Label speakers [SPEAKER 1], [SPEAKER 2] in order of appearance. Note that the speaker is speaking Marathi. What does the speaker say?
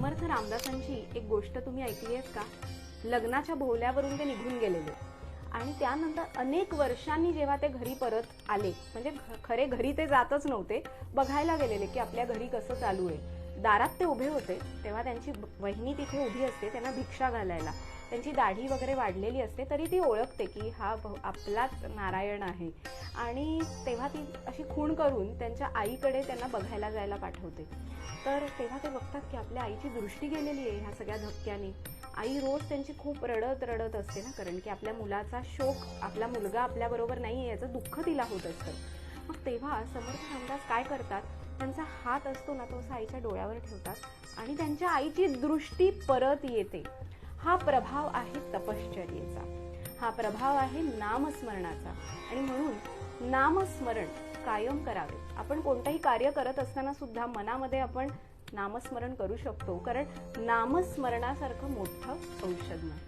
[SPEAKER 1] समर्थ रामदासांची एक गोष्ट तुम्ही ऐकली आहेत का? लग्नाच्या भोवल्यावरून ते निघून गेलेले. आणि त्यानंतर अनेक वर्षांनी जेव्हा ते घरी परत आले म्हणजे खरे घरी ते जातच नव्हते बघायला गेलेले की आपल्या घरी कसं चालू आहे. दारात ते उभे होते तेव्हा त्यांची वहिनी तिथे उभी असते त्यांना भिक्षा घालायला. त्यांची दाढी वगैरे वाढलेली असते तरी ती ओळखते की हा भ- आपलाच नारायण आहे. आणि तेव्हा ती अशी खूण करून त्यांच्या आईकडे त्यांना बघायला जायला पाठवते. तर तेव्हा ते बघतात की आपल्या आईची दृष्टी गेलेली आहे ह्या सगळ्या धक्क्याने. आई रोज त्यांची खूप रडत रडत असते ना कारण की आपल्या मुलाचा शोक आपला मुलगा आपल्याबरोबर नाही आहे याचं दुःख तिला होत असतं. मग तेव्हा समर्थ रामदास काय करतात? त्यांचा हात असतो ना तो असा आईच्या डोळ्यावर ठेवतात आणि त्यांच्या आईची दृष्टी परत येते. हा प्रभाव आहे तपश्चर्येचा. हा प्रभाव आहे नामस्मरणाचा. आणि म्हणून नामस्मरण कायम करावे. आपण कोणतंही कार्य करत असताना सुद्धा मनामध्ये आपण नामस्मरण करू शकतो. कारण नामस्मरणासारखं मोठं औषध नाही.